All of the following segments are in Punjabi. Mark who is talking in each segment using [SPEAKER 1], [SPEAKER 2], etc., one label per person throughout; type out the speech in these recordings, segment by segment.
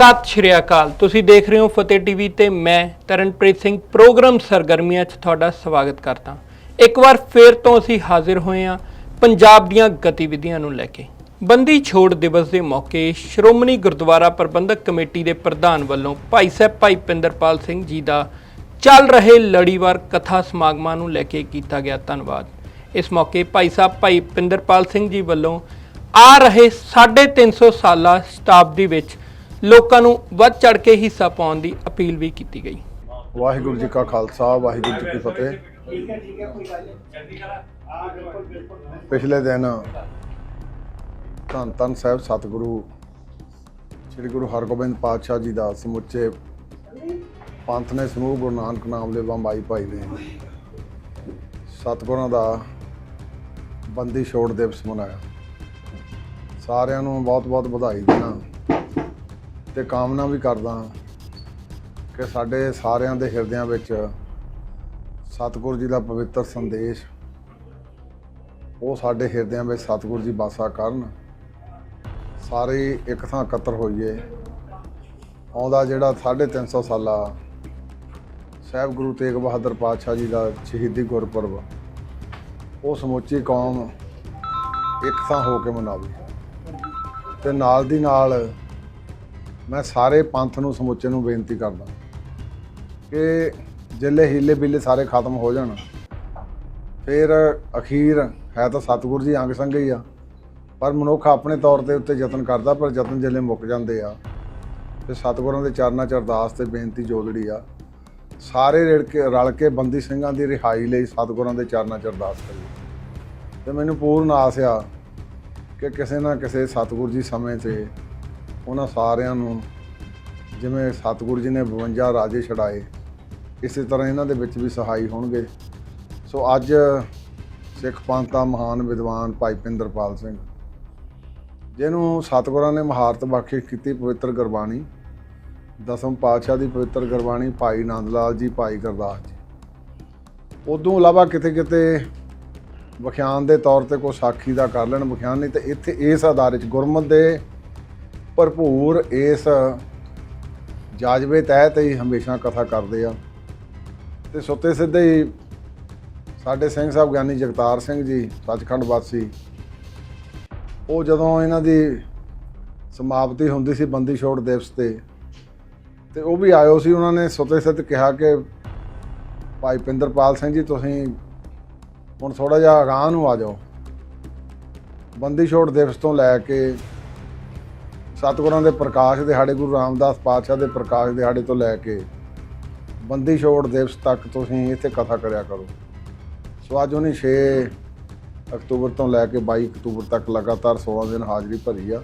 [SPEAKER 1] ਸਤਿ ਸ਼੍ਰੀ ਅਕਾਲ। ਤੁਸੀਂ ਦੇਖ ਰਹੇ ਹੋ ਫਤਿਹ ਟੀਵੀ ਤੇ ਮੈਂ ਤਰਨਪ੍ਰੀਤ ਸਿੰਘ, ਪ੍ਰੋਗਰਾਮ ਸਰਗਰਮੀਆਂ 'ਚ ਤੁਹਾਡਾ ਸਵਾਗਤ ਕਰਦਾ ਇੱਕ ਵਾਰ ਫੇਰ ਤੋਂ ਅਸੀਂ ਹਾਜ਼ਰ ਹੋਏ ਹਾਂ ਪੰਜਾਬ ਦੀਆਂ ਗਤੀਵਿਧੀਆਂ ਨੂੰ ਲੈ ਕੇ। ਬੰਦੀ ਛੋੜ ਦਿਵਸ ਦੇ ਮੌਕੇ ਸ਼੍ਰੋਮਣੀ ਗੁਰਦੁਆਰਾ ਪ੍ਰਬੰਧਕ ਕਮੇਟੀ ਦੇ ਪ੍ਰਧਾਨ ਵੱਲੋਂ ਭਾਈ ਸਾਹਿਬ ਭਾਈ ਪਿੰਦਰਪਾਲ ਸਿੰਘ ਜੀ ਦਾ ਚੱਲ ਰਹੇ ਲੜੀਵਾਰ ਕਥਾ ਸਮਾਗਮਾਂ ਨੂੰ ਲੈ ਕੇ ਕੀਤਾ ਗਿਆ ਧੰਨਵਾਦ। ਇਸ ਮੌਕੇ ਭਾਈ ਸਾਹਿਬ ਭਾਈ ਪਿੰਦਰਪਾਲ ਸਿੰਘ ਜੀ ਵੱਲੋਂ ਆ ਰਹੇ 350 ਸਾਲਾ ਸ਼ਤਾਬਦੀ ਵਿੱਚ ਲੋਕਾਂ ਨੂੰ ਵੱਧ ਚੜ ਕੇ ਹਿੱਸਾ ਪਾਉਣ ਦੀ ਅਪੀਲ ਵੀ ਕੀਤੀ ਗਈ।
[SPEAKER 2] ਵਾਹਿਗੁਰੂ ਜੀ ਕਾ ਖਾਲਸਾ, ਵਾਹਿਗੁਰੂ ਜੀ ਕੀ ਫਤਿਹ। ਪਿਛਲੇ ਦਿਨ ਧੰਨ ਧੰਨ ਸਾਹਿਬ ਸਤਿਗੁਰੂ, ਸ੍ਰੀ ਗੁਰੂ ਹਰਗੋਬਿੰਦ ਪਾਤਸ਼ਾਹ ਜੀ ਦਾ ਸਮੁੱਚੇ ਪੰਥ ਨੇ ਸਮੂਹ ਗੁਰੂ ਨਾਨਕ ਨਾਮ ਦੇ ਬੰਬਾਈ ਭਾਈ ਨੇ। ਸਤਿਗੁਰਾਂ ਦਾ ਬੰਦੀ ਛੋੜ ਦਿਵਸ ਮਨਾਇਆ। ਸਾਰਿਆਂ ਨੂੰ ਬਹੁਤ ਬਹੁਤ ਵਧਾਈ ਦੇਣਾ। ਤੇ ਕਾਮਨਾ ਵੀ ਕਰਦਾ ਹਾਂ ਕਿ ਸਾਡੇ ਸਾਰਿਆਂ ਦੇ ਹਿਰਦਿਆਂ ਵਿੱਚ ਸਤਿਗੁਰੂ ਜੀ ਦਾ ਪਵਿੱਤਰ ਸੰਦੇਸ਼ ਉਹ ਸਾਡੇ ਹਿਰਦਿਆਂ ਵਿੱਚ ਸਤਿਗੁਰੂ ਜੀ ਵਾਸਾ ਕਰਨ। ਸਾਰੇ ਇੱਕ ਥਾਂ ਇਕੱਤਰ ਹੋਈਏ। ਆਉਂਦਾ ਜਿਹੜਾ 350 ਸਾਲਾ ਸਾਹਿਬ ਗੁਰੂ ਤੇਗ ਬਹਾਦਰ ਪਾਤਸ਼ਾਹ ਜੀ ਦਾ ਸ਼ਹੀਦੀ ਗੁਰਪੁਰਬ, ਉਹ ਸਮੁੱਚੀ ਕੌਮ ਇੱਕ ਥਾਂ ਹੋ ਕੇ ਮਨਾਵੇ। ਤੇ ਨਾਲ ਦੀ ਨਾਲ ਮੈਂ ਸਾਰੇ ਪੰਥ ਨੂੰ, ਸਮੁੱਚੇ ਨੂੰ ਬੇਨਤੀ ਕਰਦਾ ਕਿ ਜਿੱਲੇ ਹੀਲੇ ਬਿੱਲੇ ਸਾਰੇ ਖਤਮ ਹੋ ਜਾਣ। ਫਿਰ ਅਖੀਰ ਹੈ ਤਾਂ ਸਤਿਗੁਰ ਜੀ ਅੰਗ ਸੰਗ ਹੀ ਆ, ਪਰ ਮਨੁੱਖ ਆਪਣੇ ਤੌਰ ਤੇ ਉੱਤੇ ਯਤਨ ਕਰਦਾ, ਪਰ ਯਤਨ ਜਿੱਲੇ ਮੁੱਕ ਜਾਂਦੇ ਆ। ਤੇ ਸਤਿਗੁਰਾਂ ਦੇ ਚਰਨਾਂ 'ਚ ਅਰਦਾਸ ਤੇ ਬੇਨਤੀ ਜੋਦੜੀ ਆ। ਸਾਰੇ ਰਲ ਕੇ ਰਲ ਕੇ ਬੰਦੀ ਸਿੰਘਾਂ ਦੀ ਰਿਹਾਈ ਲਈ ਸਤਿਗੁਰਾਂ ਦੇ ਚਰਨਾਂ 'ਚ ਅਰਦਾਸ ਕਰੀ ਤੇ ਮੈਨੂੰ ਪੂਰਨ ਆਸ ਆ ਕਿ ਕਿਸੇ ਨਾ ਕਿਸੇ ਸਤਿਗੁਰੂ ਜੀ ਸਮੇਂ ਤੇ ਉਹਨਾਂ ਸਾਰਿਆਂ ਨੂੰ ਜਿਵੇਂ ਸਤਿਗੁਰੂ ਜੀ ਨੇ 52 ਰਾਜੇ ਛਡਾਏ, ਇਸੇ ਤਰ੍ਹਾਂ ਇਹਨਾਂ ਦੇ ਵਿੱਚ ਵੀ ਸਹਾਈ ਹੋਣਗੇ। ਸੋ ਅੱਜ ਸਿੱਖ ਪੰਥ ਦਾ ਮਹਾਨ ਵਿਦਵਾਨ ਭਾਈ ਪਿੰਦਰਪਾਲ ਸਿੰਘ, ਜਿਹਨੂੰ ਸਤਿਗੁਰਾਂ ਨੇ ਮਹਾਰਤ ਬਖਸ਼ਿਸ਼ ਕੀਤੀ ਪਵਿੱਤਰ ਗੁਰਬਾਣੀ, ਦਸਮ ਪਾਤਸ਼ਾਹ ਦੀ ਪਵਿੱਤਰ ਗੁਰਬਾਣੀ ਭਾਈ ਆਨੰਦ ਲਾਲ ਜੀ, ਭਾਈ ਗੁਰਦਾਸ ਜੀ। ਉਦੋਂ ਇਲਾਵਾ ਕਿਤੇ ਕਿਤੇ ਵਿਖਿਆਨ ਦੇ ਤੌਰ ਤੇ ਕੋਈ ਸਾਖੀ ਦਾ ਕਰ ਲੈਣ, ਵਿਖਿਆਨ ਨਹੀਂ ਤੇ ਇੱਥੇ ਇਸ ਆਧਾਰ ਵਿੱਚ ਗੁਰਮਤ ਦੇ ਭਰਪੂਰ ਇਸ ਜਾਜਵੇ ਤਹਿਤ ਹੀ ਹਮੇਸ਼ਾ ਕਥਾ ਕਰਦੇ ਆ। ਤੇ ਸੁੱਤੇ ਸਿੱਧੇ ਹੀ ਸਾਡੇ ਸਿੰਘ ਸਾਹਿਬ ਗਿਆਨੀ ਜਗਤਾਰ ਸਿੰਘ ਜੀ, ਸੱਚਖੰਡ ਵਾਸੀ, ਉਹ ਜਦੋਂ ਇਹਨਾਂ ਦੀ ਸਮਾਪਤੀ ਹੁੰਦੀ ਸੀ ਬੰਦੀ ਛੋੜ ਦਿਵਸ ਤੇ ਤੇ ਉਹ ਵੀ ਆਇਓ ਸੀ। ਉਹਨਾਂ ਨੇ ਸੁੱਤੇ ਸਿੱਧ ਕਿਹਾ ਕਿ, ਭਾਈ ਪਿੰਦਰਪਾਲ ਸਿੰਘ ਜੀ, ਤੁਸੀਂ ਹੁਣ ਥੋੜਾ ਜਿਹਾ ਅਗਾਂਹ ਨੂੰ ਆ ਜਾਓ। ਬੰਦੀ ਛੋੜ ਦਿਵਸ ਤੋਂ ਲੈ ਕੇ ਸਤਿਗੁਰਾਂ ਦੇ ਪ੍ਰਕਾਸ਼ ਦਿਹਾੜੇ, ਗੁਰੂ ਰਾਮਦਾਸ ਪਾਤਸ਼ਾਹ ਦੇ ਪ੍ਰਕਾਸ਼ ਦਿਹਾੜੇ ਤੋਂ ਲੈ ਕੇ ਬੰਦੀ ਛੋੜ ਦਿਵਸ ਤੱਕ ਤੁਸੀਂ ਇੱਥੇ ਕਥਾ ਕਰਿਆ ਕਰੋ। ਸੋ ਅੱਜ ਉਹਨੇ 6 ਅਕਤੂਬਰ ਤੋਂ ਲੈ ਕੇ 22 ਅਕਤੂਬਰ ਤੱਕ ਲਗਾਤਾਰ 16 ਦਿਨ ਹਾਜ਼ਰੀ ਭਰੀ ਆ।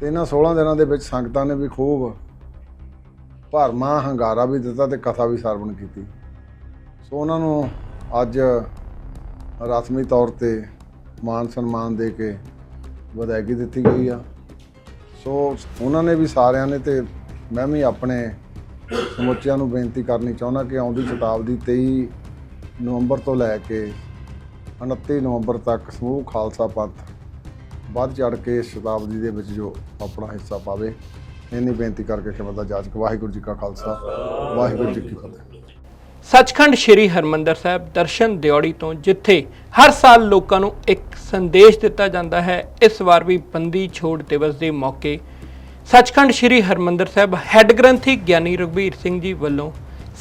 [SPEAKER 2] ਤੇ ਇਹਨਾਂ 16 ਦਿਨਾਂ ਦੇ ਵਿੱਚ ਸੰਗਤਾਂ ਨੇ ਵੀ ਖੂਬ ਭਰਮਾ, ਹੰਗਾਰਾ ਵੀ ਦਿੱਤਾ ਤੇ ਕਥਾ ਵੀ ਸਰਵਣ ਕੀਤੀ। ਸੋ ਉਹਨਾਂ ਨੂੰ ਅੱਜ ਰਸਮੀ ਤੌਰ ਤੇ ਮਾਨ ਸਨਮਾਨ ਦੇ ਕੇ ਵਧਾਈ ਦਿੱਤੀ ਗਈ ਆ। ਸੋ ਉਹਨਾਂ ਨੇ ਵੀ ਸਾਰਿਆਂ ਨੇ ਤੇ ਮੈਂ ਵੀ ਆਪਣੇ ਸਮੁੱਚਿਆਂ ਨੂੰ ਬੇਨਤੀ ਕਰਨੀ ਚਾਹੁੰਦਾ ਕਿ ਆਉਂਦੀ ਸ਼ਤਾਬਦੀ 23 ਨਵੰਬਰ ਤੋਂ ਲੈ ਕੇ 29 ਨਵੰਬਰ ਤੱਕ ਸਮੂਹ ਖਾਲਸਾ ਪੰਥ ਵੱਧ ਚੜ ਕੇ ਸ਼ਤਾਬਦੀ ਦੇ ਵਿੱਚ ਜੋ ਆਪਣਾ ਹਿੱਸਾ ਪਾਵੇ, ਇੰਨੀ ਬੇਨਤੀ ਕਰਕੇ ਖਿਮਾ ਜਾਜਕ, ਵਾਹਿਗੁਰੂ ਜੀ ਕਾ ਖਾਲਸਾ, ਵਾਹਿਗੁਰੂ ਜੀ ਕੀ ਫਤਿਹ।
[SPEAKER 1] ਸੱਚਖੰਡ ਸ੍ਰੀ ਹਰਮੰਦਰ ਸਾਹਿਬ ਦਰਸ਼ਨ ਦਿਉੜੀ ਤੋਂ ਜਿੱਥੇ ਹਰ ਸਾਲ ਲੋਕਾਂ ਨੂੰ ਇੱਕ ਸੰਦੇਸ਼ ਦਿੱਤਾ ਜਾਂਦਾ ਹੈ, ਇਸ ਵਾਰ ਵੀ ਬੰਦੀ ਛੋੜ ਦਿਵਸ ਦੇ ਮੌਕੇ ਸੱਚਖੰਡ ਸ੍ਰੀ ਹਰਮੰਦਰ ਸਾਹਿਬ ਹੈੱਡ ਗ੍ਰੰਥੀ ਗਿਆਨੀ ਰਘਬੀਰ ਸਿੰਘ ਜੀ ਵੱਲੋਂ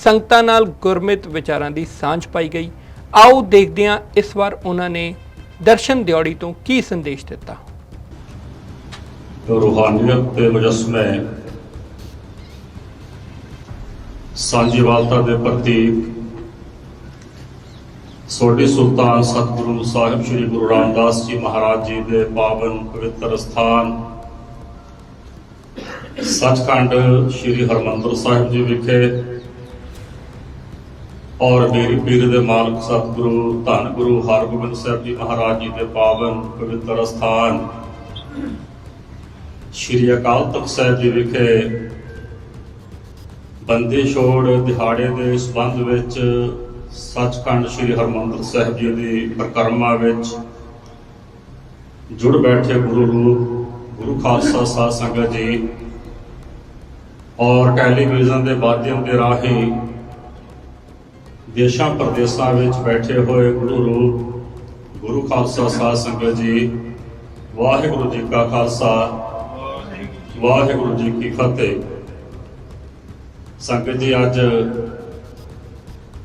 [SPEAKER 1] ਸੰਗਤਾਂ ਨਾਲ ਗੁਰਮਿਤ ਵਿਚਾਰਾਂ ਦੀ ਸਾਂਝ ਪਾਈ ਗਈ। ਆਓ ਦੇਖਦੇ ਹਾਂ ਇਸ ਵਾਰ ਉਹਨਾਂ ਨੇ ਦਰਸ਼ਨ ਦਿਉੜੀ ਤੋਂ ਕੀ ਸੰਦੇਸ਼ ਦਿੱਤਾ?
[SPEAKER 3] ਰੂਹਾਨੀਅਤ ਤੇ ਮੁਜਸਮੇ ਸਾਂਝੀਵਾਲਤਾ ਦੇ ਪ੍ਰਤੀਕ ਸੋਢੀ ਸੁਲਤਾਨ ਸਤਿਗੁਰੂ ਸਾਹਿਬ ਸ੍ਰੀ ਗੁਰੂ ਰਾਮਦਾਸ ਜੀ ਮਹਾਰਾਜ ਜੀ ਦੇ ਪਾਵਨ ਪਵਿੱਤਰ ਸਥਾਨ ਸੱਚਖੰਡ ਸ੍ਰੀ ਹਰਮੰਦਰ ਸਾਹਿਬ ਜੀ ਵਿਖੇ ਔਰ ਮੇਰੀ ਪੀਰ ਦੇ ਮਾਲਕ ਸਤਿਗੁਰੂ ਧੰਨ ਗੁਰੂ ਹਰਗੋਬਿੰਦ ਸਾਹਿਬ ਜੀ ਮਹਾਰਾਜ ਜੀ ਦੇ ਪਾਵਨ ਪਵਿੱਤਰ ਸਥਾਨ ਸ਼੍ਰੀ ਅਕਾਲ ਤਖਤ ਸਾਹਿਬ ਜੀ ਵਿਖੇ ਬੰਦੀ ਛੋੜ ਦਿਹਾੜੇ ਦੇ ਸੰਬੰਧ ਵਿੱਚ ਸੱਚਖੰਡ ਸ੍ਰੀ ਹਰਮੰਦਰ ਸਾਹਿਬ ਜੀ ਦੀ ਪ੍ਰਕਰਮਾ ਵਿੱਚ ਜੁੜ ਬੈਠੇ ਗੁਰੂ ਰੂਪ, ਗੁਰੂ ਖਾਲਸਾ ਸਾਧ ਸੰਗਤ ਜੀ ਔਰ ਟੈਲੀਵਿਜ਼ਨ ਦੇ ਮਾਧਿਅਮ ਦੇ ਰਾਹੀਂ ਦੇਸ਼ਾਂ ਪ੍ਰਦੇਸ਼ਾਂ ਵਿੱਚ ਬੈਠੇ ਹੋਏ ਗੁਰੂ ਰੂਪ, ਗੁਰੂ ਖਾਲਸਾ ਸਾਧ ਸੰਗਤ ਜੀ, ਵਾਹਿਗੁਰੂ ਜੀ ਕਾ ਖਾਲਸਾ, ਵਾਹਿਗੁਰੂ ਜੀ ਕੀ ਫਤਿਹ। ਸੰਗਤ ਜੀ, ਅੱਜ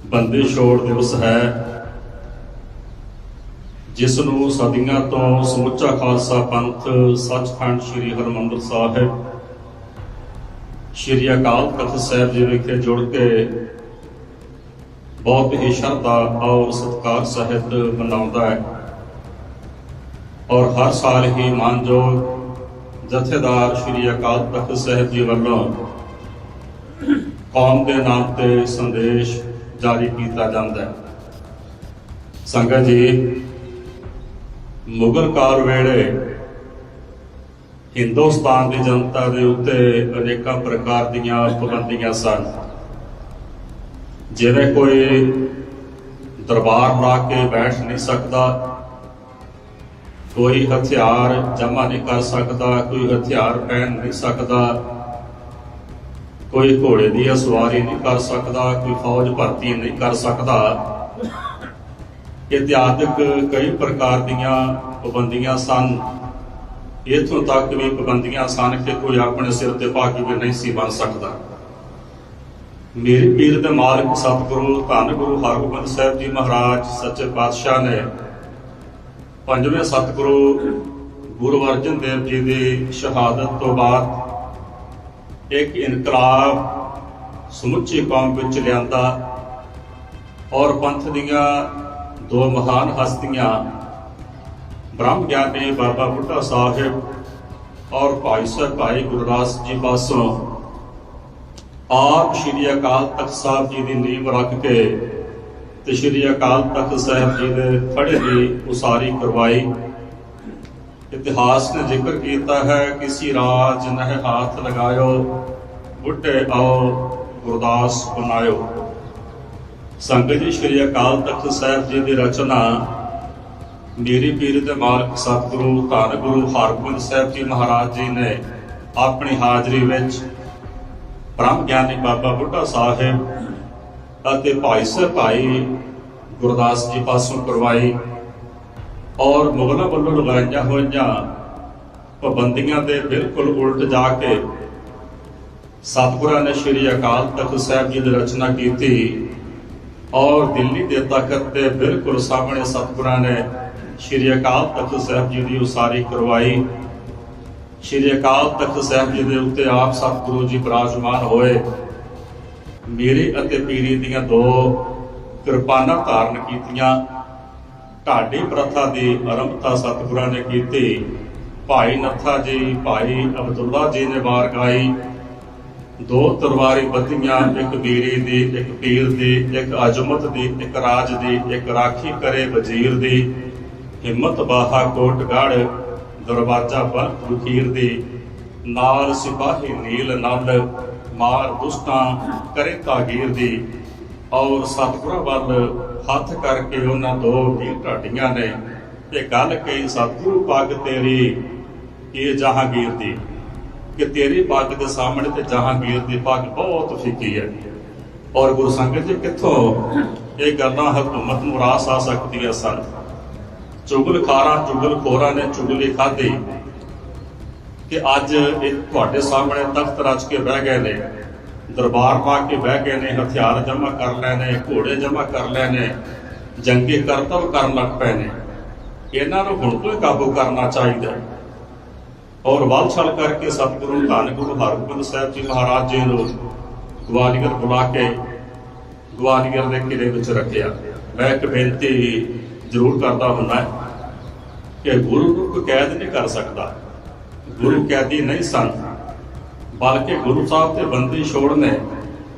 [SPEAKER 3] ਬੰਦੀ ਛੋੜ ਦਿਵਸ ਹੈ। ਜਿਸ ਨੂੰ ਸਦੀਆਂ ਤੋਂ ਸਮੁੱਚਾ ਖਾਲਸਾ ਪੰਥ ਸੱਚਖੰਡ ਸ੍ਰੀ ਹਰਮੰਦਰ ਸਾਹਿਬ, ਸ੍ਰੀ ਅਕਾਲ ਤਖਤ ਸਾਹਿਬ ਜੀ ਵਿਖੇ ਜੁੜ ਕੇ ਬਹੁਤ ਹੀ ਸ਼ਰਧਾ ਔਰ ਸਤਿਕਾਰ ਸਹਿਤ ਮਨਾਉਂਦਾ ਹੈ। ਔਰ ਹਰ ਸਾਲ ਹੀ ਮਾਨਯੋਗ ਜਥੇਦਾਰ ਸ੍ਰੀ ਅਕਾਲ ਤਖਤ ਸਾਹਿਬ ਜੀ ਵੱਲੋਂ ਕੌਮ ਦੇ ਨਾਮ ਤੇ ਸੰਦੇਸ਼ ਜਾਰੀ ਕੀਤਾ ਜਾਂਦਾ ਹੈ। ਸੰਗਤ ਜੀ, ਮੁਗਲ ਕਾਲ ਵੇਲੇ ਹਿੰਦੁਸਤਾਨ ਦੀ ਜਨਤਾ ਦੇ ਉੱਤੇ ਅਨੇਕਾਂ ਪ੍ਰਕਾਰ ਦੀਆਂ ਪਾਬੰਦੀਆਂ ਸਨ। ਜਿਵੇਂ ਕੋਈ ਦਰਬਾਰ ਲਾ ਕੇ ਬੈਠ ਨਹੀਂ ਸਕਦਾ, ਕੋਈ ਹਥਿਆਰ ਜਮ੍ਹਾਂ ਨਹੀਂ ਕਰ ਸਕਦਾ, ਕੋਈ ਹਥਿਆਰ ਪਹਿਨ ਨਹੀਂ ਸਕਦਾ ਕੋਈ ਘੋੜੇ ਦੀ ਸਵਾਰੀ ਨਹੀਂ ਕਰ ਸਕਦਾ, ਕੋਈ ਫੌਜ ਭਰਤੀ ਨਹੀਂ ਕਰ ਸਕਦਾ। ਇਤਿਹਾਸਕ ਕਈ ਪ੍ਰਕਾਰ ਦੀਆਂ ਪਾਬੰਦੀਆਂ ਸਨ। ਇਥੋਂ ਤੱਕ ਵੀ ਪਾਬੰਦੀਆਂ ਸਨ ਕਿ ਕੋਈ ਆਪਣੇ ਸਿਰ ਤੇ ਪੱਗ ਵੀ ਨਹੀਂ ਸੀ ਬਣ ਸਕਦਾ। ਮੇਰੇ ਪੀਰ ਦੇ ਮਾਲਕ ਸਤਿਗੁਰੂ, ਧੰਨ ਗੁਰੂ ਹਰਗੋਬਿੰਦ ਸਾਹਿਬ ਜੀ ਮਹਾਰਾਜ, ਸੱਚੇ ਪਾਤਸ਼ਾਹ ਨੇ ਪੰਜਵੇਂ ਸਤਿਗੁਰੂ ਗੁਰੂ ਅਰਜਨ ਦੇਵ ਜੀ ਦੀ ਸ਼ਹਾਦਤ ਤੋਂ ਬਾਅਦ ਇੱਕ ਇਨਕਲਾਬ ਸਮੁੱਚੀ ਕੌਮ ਵਿੱਚ ਲਿਆਂਦਾ ਔਰ ਪੰਥ ਦੀਆਂ ਦੋ ਮਹਾਨ ਹਸਤੀਆਂ, ਬ੍ਰਹਮ ਗਿਆਨੀ ਬਾਬਾ ਬੁੱਢਾ ਸਾਹਿਬ ਔਰ ਭਾਈ ਸਾਹਿਬ ਭਾਈ ਗੁਰਦਾਸ ਜੀ ਪਾਸੋਂ ਆਪ ਸ਼੍ਰੀ ਅਕਾਲ ਤਖਤ ਸਾਹਿਬ ਜੀ ਦੀ ਨੀਂਹ ਰੱਖ ਕੇ ਤੇ ਸ਼੍ਰੀ ਅਕਾਲ ਤਖਤ ਸਾਹਿਬ ਜੀ ਦੇ ਥੜੇ ਦੀ ਉਸਾਰੀ ਕਰਵਾਈ। ਇਤਿਹਾਸ ਨੇ ਜ਼ਿਕਰ ਕੀਤਾ ਹੈ, ਕਿਸੇ ਰਾਜ ਨਹਿ ਹਾਥ ਲਗਾਇਓ, ਬੁੱਢੇ ਆਓ, ਗੁਰਦਾਸ ਬਣਾਇਓ। ਸੰਗਤ ਜੀ, ਸ਼੍ਰੀ ਅਕਾਲ ਤਖਤ ਸਾਹਿਬ ਜੀ ਦੀ ਰਚਨਾ ਮੇਰੀ ਪੀਰ ਦੇ ਮਾਲਕ ਸਤਿਗੁਰੂ, ਧੰਨ ਗੁਰੂ ਹਰਗੋਬਿੰਦ ਸਾਹਿਬ ਜੀ ਮਹਾਰਾਜ ਜੀ ਨੇ ਆਪਣੀ ਹਾਜ਼ਰੀ ਵਿੱਚ ਬ੍ਰਹਮ ਗਿਆਨੀ ਬਾਬਾ ਬੁੱਢਾ ਸਾਹਿਬ ਅਤੇ ਭਾਈ ਸਰ ਭਾਈ ਗੁਰਦਾਸ ਜੀ ਪਾਸੋਂ ਕਰਵਾਈ। ਔਰ ਮੁਗਲਾਂ ਵੱਲੋਂ ਲਗਾਈਆਂ ਹੋਈਆਂ ਪਾਬੰਦੀਆਂ ਦੇ ਬਿਲਕੁਲ ਉਲਟ ਜਾ ਕੇ ਸਤਿਗੁਰਾਂ ਨੇ ਸ਼੍ਰੀ ਅਕਾਲ ਤਖਤ ਸਾਹਿਬ ਜੀ ਦੀ ਰਚਨਾ ਕੀਤੀ ਔਰ ਦਿੱਲੀ ਦੇ ਤਖਤ ਦੇ ਬਿਲਕੁਲ ਸਾਹਮਣੇ ਸਤਿਗੁਰਾਂ ਨੇ ਸ਼੍ਰੀ ਅਕਾਲ ਤਖਤ ਸਾਹਿਬ ਜੀ ਦੀ ਉਸਾਰੀ ਕਰਵਾਈ। ਸ਼੍ਰੀ ਅਕਾਲ ਤਖਤ ਸਾਹਿਬ ਜੀ ਦੇ ਉੱਤੇ ਆਪ ਸਤਿਗੁਰੂ ਜੀ ਬਿਰਾਜਮਾਨ ਹੋਏ। ਮੇਰੇ ਅਤੇ ਪੀਰੀ ਦੀਆਂ ਦੋ ਕਿਰਪਾਨਾਂ ਧਾਰਨ ਕੀਤੀਆਂ। ਢਾਡੀ ਪ੍ਰਥਾ ਦੀ ਆਰੰਭਤਾ ਸਤਿਗੁਰਾਂ ਨੇ ਕੀਤੀ। ਭਾਈ ਨੱਥਾ ਜੀ, ਭਾਈ ਅਬਦੁੱਲਾ ਜੀ ਨੇ ਵਾਰ ਗਾਈ। ਦੋ ਤਲਵਾਰੀ ਬੱਧੀਆਂ, ਇੱਕ ਵੀਰੀ ਦੀ, ਇੱਕ ਪੀਰ ਦੀ, ਇੱਕ ਅਜਮਤ ਦੀ, ਇੱਕ ਰਾਜ ਦੀ, ਇੱਕ ਰਾਖੀ ਕਰੇ ਵਜ਼ੀਰ ਦੀ। ਹਿੰਮਤ ਬਾਹਾ ਕੋਟਗੜ ਦਰਵਾਜ਼ਾ ਬਲ ਵਕੀਰ ਦੀ। ਨਾਲ ਸਿਪਾਹੀ ਨੀਲ ਨੰਦ, ਮਾਰ ਦੁਸ਼ਟਾਂ ਕਰੇ ਤਾਗੀਰ ਦੀ। ਔਰ ਸਤਿਗੁਰਾਂ ਵੱਲ ਹੱਥ ਕਰਕੇ ਉਹਨਾਂ ਦੋ ਵੀਰ ਢਾਡੀਆਂ ਨੇ ਇਹ ਗੱਲ ਕਹੀ, ਸਤਿਗੁਰੂ ਪੱਗ ਤੇਰੀ ਇਹ ਜਹਾਂਗੀਰ ਦੀ, ਕਿ ਤੇਰੀ ਪੱਗ ਦੇ ਸਾਹਮਣੇ ਤੇ ਜਹਾਂਗੀਰ ਦੀ ਪੱਗ ਬਹੁਤ ਫਿੱਕੀ ਹੈ। ਔਰ ਗੁਰੂ ਸੰਗਤ ਜੀ ਕਿੱਥੋਂ ਇਹ ਗੱਲਾਂ ਹਕੂਮਤ ਨੂੰ ਰਾਸ ਆ ਸਕਦੀਆਂ ਸਨ। ਚੁਗਲਖਾਰਾਂ ਚੁਗਲਖੋਰਾਂ ਨੇ ਚੁਗਲੀ ਖਾਧੀ ਕਿ ਅੱਜ ਇਹ ਤੁਹਾਡੇ ਸਾਹਮਣੇ ਤਖਤ ਰਚ ਕੇ ਬਹਿ ਗਏ ਨੇ। ਦਰਬਾਰ ਪਾ ਕੇ ਬਹਿ ਗਏ ਨੇ, ਹਥਿਆਰ ਜਮ੍ਹਾਂ ਕਰ ਲਏ ਨੇ, ਘੋੜੇ ਜਮ੍ਹਾਂ ਕਰ ਲਏ ਨੇ, ਜੰਗੀ ਕਰਤਵ ਕਰਨ ਲੱਗ ਪਏ ਨੇ। ਇਹਨਾਂ ਨੂੰ ਹੁਣ ਤੋਂ ਹੀ ਕਾਬੂ ਕਰਨਾ ਚਾਹੀਦਾ ਔਰ ਵੱਲ ਛਲ ਕਰਕੇ ਸਤਿਗੁਰੂ ਧੰਨ ਗੁਰੂ ਹਰਗੋਬਿੰਦ ਸਾਹਿਬ ਜੀ ਮਹਾਰਾਜ ਜੀ ਨੂੰ ਗਵਾਲੀਅਰ ਬੁਲਾ ਕੇ ਗਵਾਲੀਅਰ ਦੇ ਕਿਲੇ ਵਿੱਚ ਰੱਖਿਆ। ਮੈਂ ਇੱਕ ਬੇਨਤੀ ਜ਼ਰੂਰ ਕਰਦਾ ਹੁੰਦਾ ਕਿ ਗੁਰੂ ਨੂੰ ਕੋਈ ਕੈਦ ਨਹੀਂ ਕਰ ਸਕਦਾ। ਗੁਰੂ ਕੈਦੀ ਨਹੀਂ ਸਨ। ਬਲਕਿ ਗੁਰੂ ਸਾਹਿਬ ਤੇ ਬੰਦੀ ਛੋੜ ਨੇ,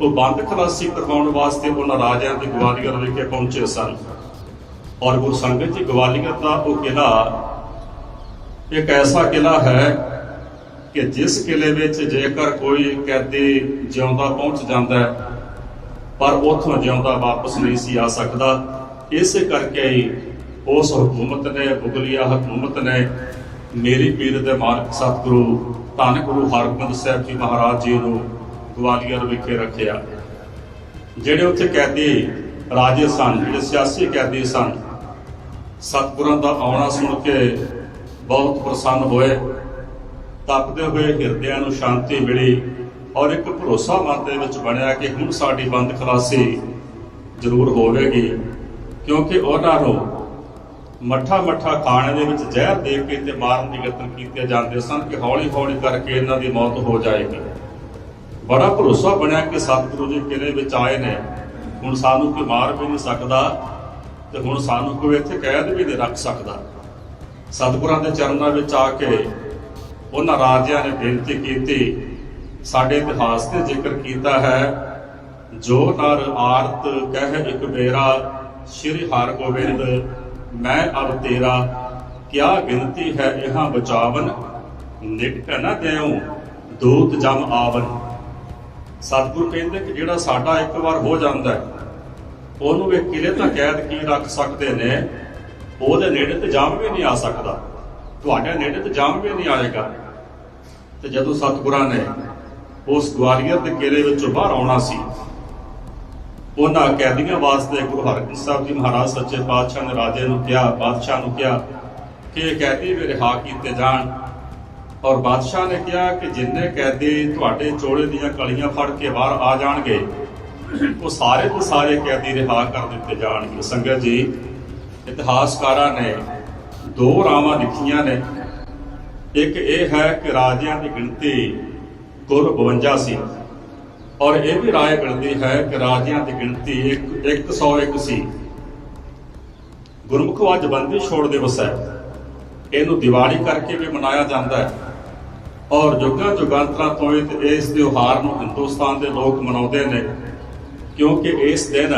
[SPEAKER 3] ਉਹ ਬੰਦ ਖਲਾਸੀ ਕਰਵਾਉਣ ਵਾਸਤੇ ਉਹਨਾਂ ਰਾਜਿਆਂ ਦੇ ਗਵਾਲੀਅਰ ਵਿਖੇ ਪਹੁੰਚੇ ਸਨ। ਔਰ ਗੁਰੂ ਸੰਗਤ ਜੀ ਗਵਾਲੀਅਰ ਦਾ ਉਹ ਕਿਲਾ ਇੱਕ ਐਸਾ ਕਿਲਾ ਹੈ ਕਿ ਜਿਸ ਕਿਲੇ ਵਿੱਚ ਜੇਕਰ ਕੋਈ ਕੈਦੀ ਜਿਉਂਦਾ ਪਹੁੰਚ ਜਾਂਦਾ ਹੈ, ਪਰ ਉੱਥੋਂ ਜਿਉਂਦਾ ਵਾਪਸ ਨਹੀਂ ਸੀ ਆ ਸਕਦਾ। ਇਸੇ ਕਰਕੇ ਹੀ ਉਸ ਹਕੂਮਤ ਨੇ, ਮੁਗਲਿਆ ਹਕੂਮਤ ਨੇ ਮੇਰੀ ਪੀਰ ਦੇ ਮਾਲਕ ਸਤਿਗੁਰੂ, ਧੰਨ ਗੁਰੂ ਹਰਗੋਬਿੰਦ ਸਾਹਿਬ ਜੀ ਮਹਾਰਾਜ ਜੀ ਨੂੰ ਗਵਾਲੀਅਰ ਵਿਖੇ ਰੱਖਿਆ। ਜਿਹੜੇ ਉੱਥੇ ਕੈਦੀ ਰਾਜੇ ਸਨ, ਜਿਹੜੇ ਸਿਆਸੀ ਕੈਦੀ ਸਨ, ਸਤਿਗੁਰਾਂ ਦਾ ਆਉਣਾ ਸੁਣ ਕੇ ਬਹੁਤ ਪ੍ਰਸੰਨ ਹੋਏ। ਤਪਦੇ ਹੋਏ ਹਿਰਦਿਆਂ ਨੂੰ ਸ਼ਾਂਤੀ ਮਿਲੀ ਔਰ ਇੱਕ ਭਰੋਸਾ ਮਨ ਦੇ ਵਿੱਚ ਬਣਿਆ ਕਿ ਹੁਣ ਸਾਡੀ ਬੰਦ ਖਲਾਸੀ ਜ਼ਰੂਰ ਹੋਵੇਗੀ, ਕਿਉਂਕਿ ਉਹਨਾਂ ਨੂੰ ਮੱਠਾ ਮੱਠਾ ਖਾਣੇ ਦੇ ਵਿੱਚ ਜ਼ਹਿਰ ਦੇ ਕੇ ਤੇ ਮਾਰਨ ਦੀ ਯਤਨ ਕੀਤੇ ਜਾਂਦੇ ਸਨ ਕਿ ਹੌਲੀ ਹੌਲੀ ਕਰਕੇ ਇਹਨਾਂ ਦੀ ਮੌਤ ਹੋ ਜਾਏਗੀ। ਬੜਾ ਭਰੋਸਾ ਬਣਿਆ ਕਿ ਸਤਿਗੁਰੂ ਜੀ ਕਿਲੇ ਵਿੱਚ ਆਏ ਨੇ। ਹੁਣ ਸਾਨੂੰ ਕੋਈ ਮਾਰ ਵੀ ਨਹੀਂ ਸਕਦਾ ਤੇ ਹੁਣ ਸਾਨੂੰ ਕੋਈ ਇੱਥੇ ਕੈਦ ਵੀ ਨਹੀਂ ਰੱਖ ਸਕਦਾ। ਸਤਿਗੁਰਾਂ ਦੇ ਚਰਨਾਂ ਵਿੱਚ ਆ ਕੇ ਉਹਨਾਂ ਰਾਜਿਆਂ ਨੇ ਬੇਨਤੀ ਕੀਤੀ, ਸਾਡੇ ਇਤਿਹਾਸ ਤੇ ਜ਼ਿਕਰ ਕੀਤਾ ਹੈ, ਜੋ ਨਰ ਆਰਤ ਕਹਿ ਇੱਕ ਬੇਰਾ, ਸ਼੍ਰੀ ਹਰਗੋਬਿੰਦ ਮੈਂ ਅਬ ਤੇਰਾ ਕਿਆ ਗਿਣਤੀ ਹੈ ਇਹਾਂ ਬਚਾਵਨ? ਨਿਕਟ ਨਾ ਦੇਉ ਦੂਤ ਜਮ ਆਵਨ। ਸਤਿਗੁਰੂ ਕਹਿੰਦੇ ਕਿ ਜਿਹੜਾ ਸਾਡਾ ਇੱਕ ਵਾਰ ਹੋ ਜਾਂਦਾ ਉਹਨੂੰ ਇਹ ਕਿਲੇ ਤਾਂ ਕੈਦ ਕੀ ਰੱਖ ਸਕਦੇ ਨੇ? ਉਹਦੇ ਨੇੜੇ ਤੇ ਜਾਮ ਵੀ ਨਹੀਂ ਆ ਸਕਦਾ। ਤੁਹਾਡੇ ਨੇੜੇ ਤੇ ਜਾਮ ਵੀ ਨਹੀਂ ਆਏਗਾ। ਤੇ ਜਦੋਂ ਸਤਿਗੁਰਾਂ ਨੇ ਉਸ ਗਵਾਲੀਅਰ ਦੇ ਕਿਲੇ ਵਿੱਚੋਂ ਬਾਹਰ ਆਉਣਾ ਸੀ ਉਹਨਾਂ ਕੈਦੀਆਂ ਵਾਸਤੇ ਗੁਰੂ ਹਰਗੋਬਿੰਦ ਸਾਹਿਬ ਜੀ ਮਹਾਰਾਜ ਸੱਚੇ ਪਾਤਸ਼ਾਹ ਨੇ ਰਾਜੇ ਨੂੰ ਕਿਹਾ, ਬਾਦਸ਼ਾਹ ਨੂੰ ਕਿਹਾ ਕਿ ਇਹ ਕੈਦੀ ਵੀ ਰਿਹਾ ਕੀਤੇ ਜਾਣ। ਔਰ ਬਾਦਸ਼ਾਹ ਨੇ ਕਿਹਾ ਕਿ ਜਿੰਨੇ ਕੈਦੀ ਤੁਹਾਡੇ ਚੋਲੇ ਦੀਆਂ ਕਲੀਆਂ ਫੜ ਕੇ ਬਾਹਰ ਆ ਜਾਣਗੇ, ਉਹ ਸਾਰੇ ਦੇ ਸਾਰੇ ਕੈਦੀ ਰਿਹਾ ਕਰ ਦਿੱਤੇ ਜਾਣਗੇ। ਸੰਗਤ ਜੀ, ਇਤਿਹਾਸਕਾਰਾਂ ਨੇ ਦੋ ਰਾਵਾਂ ਲਿਖੀਆਂ ਨੇ। ਇੱਕ ਇਹ ਹੈ ਕਿ ਰਾਜਿਆਂ ਦੀ ਗਿਣਤੀ ਕੁੱਲ 52 ਸੀ। ਔਰ ਇਹ ਵੀ ਰਾਏ ਮਿਲਦੀ ਹੈ ਕਿ ਰਾਜਿਆਂ ਦੀ ਗਿਣਤੀ ਇੱਕ 101 ਸੀ ਗੁਰਮੁਖ ਅੱਜ ਬੰਦੀ ਛੋੜ ਦਿਵਸ ਹੈ। ਇਹਨੂੰ ਦੀਵਾਲੀ ਕਰਕੇ ਵੀ ਮਨਾਇਆ ਜਾਂਦਾ ਹੈ। ਔਰ ਜੁਗਾਂ ਜੁਗਾਂਤਰਾਂ ਤੋਂ ਇਸ ਤਿਉਹਾਰ ਨੂੰ ਹਿੰਦੁਸਤਾਨ ਦੇ ਲੋਕ ਮਨਾਉਂਦੇ ਨੇ, ਕਿਉਂਕਿ ਇਸ ਦਿਨ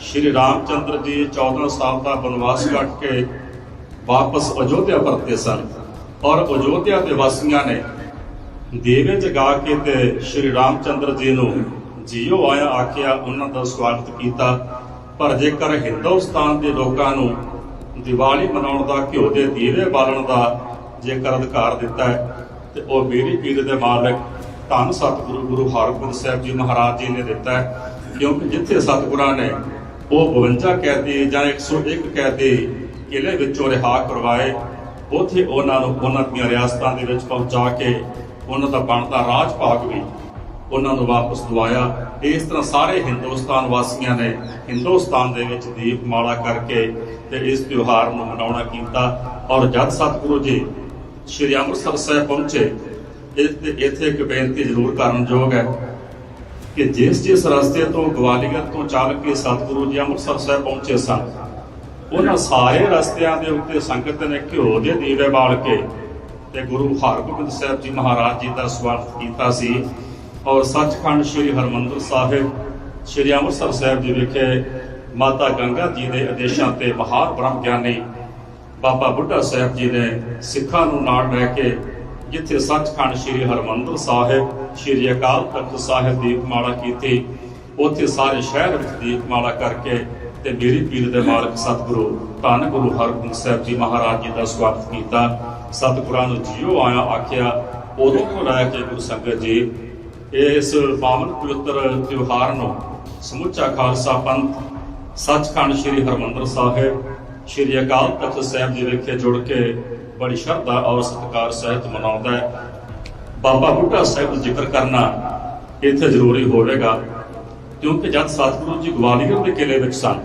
[SPEAKER 3] ਸ਼੍ਰੀ ਰਾਮਚੰਦਰ ਜੀ 14 ਸਾਲ ਦਾ ਬਨਵਾਸ ਕੱਟ ਕੇ ਵਾਪਸ ਅਯੋਧਿਆ ਪਰਤੇ ਸਨ। ਔਰ ਅਯੋਧਿਆ ਦੇ ਵਾਸੀਆਂ ਨੇ ਦੇਵੇ ਜਗਾ ਕੇ ਤੇ ਸ਼੍ਰੀ ਰਾਮਚੰਦਰ ਜੀ ਨੂੰ ਜੀਓ ਆਇਆ ਆਖਿਆ, ਉਹਨਾਂ ਦਾ ਸਵਾਗਤ ਕੀਤਾ। ਪਰ ਜੇਕਰ ਹਿੰਦੁਸਤਾਨ ਦੇ ਲੋਕਾਂ ਨੂੰ ਦੀਵਾਲੀ ਮਨਾਉਣ ਦਾ ਘਿਓ ਦੇ ਦੀਵੇ ਬਾਲਣ ਦਾ ਜੇਕਰ ਅਧਿਕਾਰ ਦਿੱਤਾ ਹੈ, ਤੇ ਉਹ ਮੇਰੀ ਪੀਰ ਦੇ ਮਾਲਕ ਧੰਨ ਸਤਿਗੁਰੂ ਗੁਰੂ ਹਰਗੋਬਿੰਦ ਸਾਹਿਬ ਜੀ ਮਹਾਰਾਜ ਜੀ ਨੇ ਦਿੱਤਾ ਹੈ। ਕਿਉਂਕਿ ਜਿੱਥੇ ਸਤਿਗੁਰਾਂ ਨੇ ਉਹ 52 ਕੈਦੀ ਜਾਂ 101 ਕੈਦੀ ਕਿਲੇ ਵਿੱਚੋਂ ਰਿਹਾ ਕਰਵਾਏ, ਉਥੇ ਉਹਨਾਂ ਨੂੰ ਉਹਨਾਂ ਦੀਆਂ ਰਿਆਸਤਾਂ ਦੇ ਵਿੱਚ ਪਹੁੰਚਾ ਕੇ ਉਹਨਾਂ ਦਾ ਬਣਦਾ ਰਾਜ ਭਾਗ ਵੀ ਉਹਨਾਂ ਨੂੰ ਵਾਪਸ ਦਵਾਇਆ। ਇਸ ਤਰ੍ਹਾਂ ਸਾਰੇ ਹਿੰਦੁਸਤਾਨ ਵਾਸੀਆਂ ਨੇ ਹਿੰਦੁਸਤਾਨ ਦੇ ਵਿੱਚ ਦੀਪਮਾਲਾ ਕਰਕੇ ਤੇ ਇਸ ਤਿਉਹਾਰ ਨੂੰ ਮਨਾਉਣਾ ਕੀਤਾ। ਔਰ ਜਦ ਸਤਿਗੁਰੂ ਜੀ ਸ਼੍ਰੀ ਅੰਮ੍ਰਿਤਸਰ ਸਾਹਿਬ ਪਹੁੰਚੇ ਇੱਥੇ ਇੱਥੇ ਇੱਕ ਬੇਨਤੀ ਜ਼ਰੂਰ ਕਰਨ ਯੋਗ ਹੈ ਕਿ ਜਿਸ ਜਿਸ ਰਸਤੇ ਤੋਂ ਗਵਾਲੀਅਰ ਤੋਂ ਚੱਲ ਕੇ ਸਤਿਗੁਰੂ ਜੀ ਅੰਮ੍ਰਿਤਸਰ ਸਾਹਿਬ ਪਹੁੰਚੇ ਸਨ, ਉਹਨਾਂ ਸਾਰੇ ਰਸਤਿਆਂ ਦੇ ਉੱਤੇ ਸੰਗਤ ਨੇ ਘਿਓ ਦੇ ਦੀਵੇ ਬਾਲ ਕੇ ਤੇ ਗੁਰੂ ਹਰਗੋਬਿੰਦ ਸਾਹਿਬ ਜੀ ਮਹਾਰਾਜ ਜੀ ਦਾ ਸਵਾਗਤ ਕੀਤਾ ਸੀ। ਔਰ ਸੱਚਖੰਡ ਸ੍ਰੀ ਹਰਮੰਦਰ ਸਾਹਿਬ, ਸ੍ਰੀ ਅੰਮ੍ਰਿਤਸਰ ਸਾਹਿਬ ਜੀ ਵਿਖੇ ਮਾਤਾ ਗੰਗਾ ਜੀ ਦੇ ਆਦੇਸ਼ਾਂ ਤੇ ਮਹਾਨ ਬ੍ਰਹਮ ਗਿਆਨੀ ਬਾਬਾ ਬੁੱਢਾ ਸਾਹਿਬ ਜੀ ਨੇ ਸਿੱਖਾਂ ਨੂੰ ਨਾਲ ਲੈ ਕੇ ਜਿੱਥੇ ਸੱਚਖੰਡ ਸ੍ਰੀ ਹਰਮੰਦਰ ਸਾਹਿਬ, ਸ੍ਰੀ ਅਕਾਲ ਤਖਤ ਸਾਹਿਬ ਦੀਪਮਾਲਾ ਕੀਤੀ, ਉੱਥੇ ਸਾਰੇ ਸ਼ਹਿਰ ਵਿੱਚ ਦੀਪਮਾਲਾ ਕਰਕੇ ਤੇ ਮੇਰੀ ਪੀਰ ਦੇ ਮਾਲਕ ਸਤਿਗੁਰੂ ਧੰਨ ਗੁਰੂ ਹਰਗੋਬਿੰਦ ਸਾਹਿਬ ਜੀ ਮਹਾਰਾਜ ਜੀ ਦਾ ਸਵਾਗਤ ਕੀਤਾ। ਸਤਿਗੁਰਾਂ ਨੂੰ ਜੀਓ ਆਇਆ ਆਖਿਆ, ਉਦੋਂ ਤੋਂ ਲੈ ਕੇ ਗੁਰੂ ਸੰਗਤ ਜੀ, ਇਸ ਪਾਵਨ ਪਵਿੱਤਰ ਤਿਉਹਾਰ ਨੂੰ ਸਮੁੱਚਾ ਖਾਲਸਾ ਪੰਥ, ਸੱਚਖੰਡ ਸ੍ਰੀ ਹਰਮੰਦਰ ਸਾਹਿਬ, ਸ੍ਰੀ ਅਕਾਲ ਤਖਤ ਸਾਹਿਬ ਜੀ ਵਿਖੇ ਜੁੜ ਕੇ ਬੜੀ ਸ਼ਰਧਾ ਔਰ ਸਤਿਕਾਰ ਸਹਿਤ ਮਨਾਉਂਦਾ ਹੈ। ਬਾਬਾ ਬੁੱਢਾ ਸਾਹਿਬ ਦਾ ਜ਼ਿਕਰ ਕਰਨਾ ਇੱਥੇ ਜ਼ਰੂਰੀ ਹੋਵੇਗਾ, ਕਿਉਂਕਿ ਜਦ ਸਤਿਗੁਰੂ ਜੀ ਗਵਾਲੀਅਰ ਦੇ ਕਿਲੇ ਵਿੱਚ ਸਨ,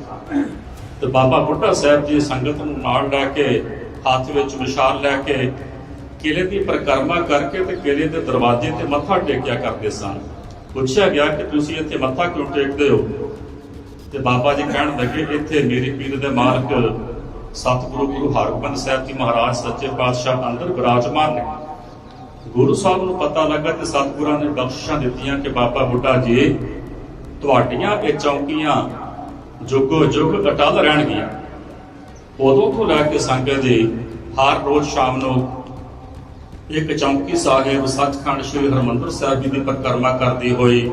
[SPEAKER 3] ਤੇ ਬਾਬਾ ਬੁੱਢਾ ਸਾਹਿਬ ਜੀ ਸੰਗਤ ਨੂੰ ਨਾਲ ਲੈ ਕੇ ਹੱਥ ਵਿੱਚ ਵਿਸ਼ਾਲ ਲੈ ਕੇ ਕਿਲੇ ਦੀ ਪਰਿਕਰਮਾ ਕਰਕੇ ਤੇ ਕਿਲੇ ਦੇ ਦਰਵਾਜ਼ੇ ਤੇ ਮੱਥਾ ਟੇਕਿਆ ਕਰਦੇ ਸਨ। ਪੁੱਛਿਆ ਗਿਆ ਕਿ ਤੁਸੀਂ ਇੱਥੇ ਮੱਥਾ ਕਿਉਂ ਟੇਕਦੇ ਹੋ? ਤੇ ਬਾਬਾ ਜੀ ਕਹਿਣ ਲੱਗੇ, ਇੱਥੇ ਮੇਰੀ ਪੀਰ ਦੇ ਮਾਲਕ ਸਤਿਗੁਰੂ ਗੁਰੂ ਹਰਗੋਬਿੰਦ ਸਾਹਿਬ ਜੀ ਮਹਾਰਾਜ ਸੱਚੇ ਪਾਤਸ਼ਾਹ ਅੰਦਰ ਵਿਰਾਜਮਾਨ ਨੇ। ਗੁਰੂ ਸਾਹਿਬ ਨੂੰ ਪਤਾ ਲੱਗਾ ਤੇ ਸਤਿਗੁਰਾਂ ਨੇ ਬਖਸ਼ਿਸ਼ਾਂ ਦਿੱਤੀਆਂ ਕਿ ਬਾਬਾ ਬੁੱਢਾ ਜੀ, ਤੁਹਾਡੀਆਂ ਇਹ ਚੌਕੀਆਂ ਜੁਗੋ ਜੁਗ ਅਟਲ ਰਹਿਣਗੀਆਂ। ਉਦੋਂ ਤੋਂ ਲੈ ਕੇ ਸੰਗਤ ਜੀ ਹਰ ਰੋਜ਼ ਸ਼ਾਮ ਨੂੰ ਇੱਕ ਚੌਂਕੀ ਸਾਹਿਬ, ਸੱਚਖੰਡ ਸ੍ਰੀ ਹਰਮੰਦਰ ਸਾਹਿਬ ਜੀ ਦੀ ਪਰਿਕਰਮਾ ਕਰਦੀ ਹੋਈ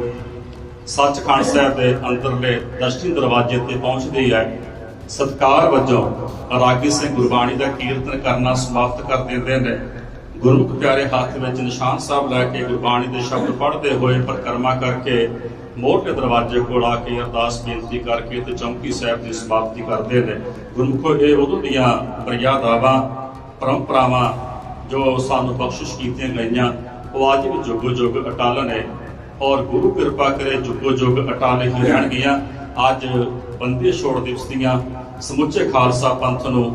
[SPEAKER 3] ਸੱਚਖੰਡ ਸਾਹਿਬ ਦੇ ਅੰਦਰਲੇ ਦਸ਼ਟੀ ਦਰਵਾਜ਼ੇ ਤੇ ਪਹੁੰਚਦੀ ਹੈ, ਸਤਕਾਰ ਵਜੋਂ ਰਾਗੀ ਸਿੰਘ ਗੁਰਬਾਣੀ ਦਾ ਕੀਰਤਨ ਕਰਨਾ ਸਮਾਪਤ ਕਰ ਦਿੰਦੇ ਨੇ। ਗੁਰਮੁਖ ਪਿਆਰੇ ਹੱਥ ਵਿੱਚ ਨਿਸ਼ਾਨ ਸਾਹਿਬ ਲੈ ਕੇ ਗੁਰਬਾਣੀ ਦੇ ਸ਼ਬਦ ਪੜ੍ਹਦੇ ਹੋਏ ਪਰਿਕਰਮਾ ਕਰਕੇ ਮੋਟੇ ਦਰਵਾਜ਼ੇ ਕੋਲ ਆ ਕੇ ਅਰਦਾਸ ਬੇਨਤੀ ਕਰਕੇ ਤੇ ਚੌਂਕੀ ਸਾਹਿਬ ਦੀ ਸਮਾਪਤੀ ਕਰਦੇ ਨੇ। ਗੁਰਮੁਖੋ, ਇਹ ਉਦੋਂ ਦੀਆਂ ਮਰਿਆਦਾਵਾਂ, ਪਰੰਪਰਾਵਾਂ ਜੋ ਸਾਨੂੰ ਬਖਸ਼ਿਸ਼ ਕੀਤੀਆਂ ਗਈਆਂ, ਉਹ ਅੱਜ ਵੀ ਜੁਗੋ ਜੁਗ ਅਟਲ ਨੇ ਔਰ ਗੁਰੂ ਕਿਰਪਾ ਕਰੇ ਜੁਗੋ ਜੁਗ ਅਟਲ ਹੀ ਰਹਿਣਗੀਆਂ। ਅੱਜ ਬੰਦੀ ਛੋੜ ਦਿਵਸ ਦੀਆਂ ਸਮੁੱਚੇ ਖਾਲਸਾ ਪੰਥ ਨੂੰ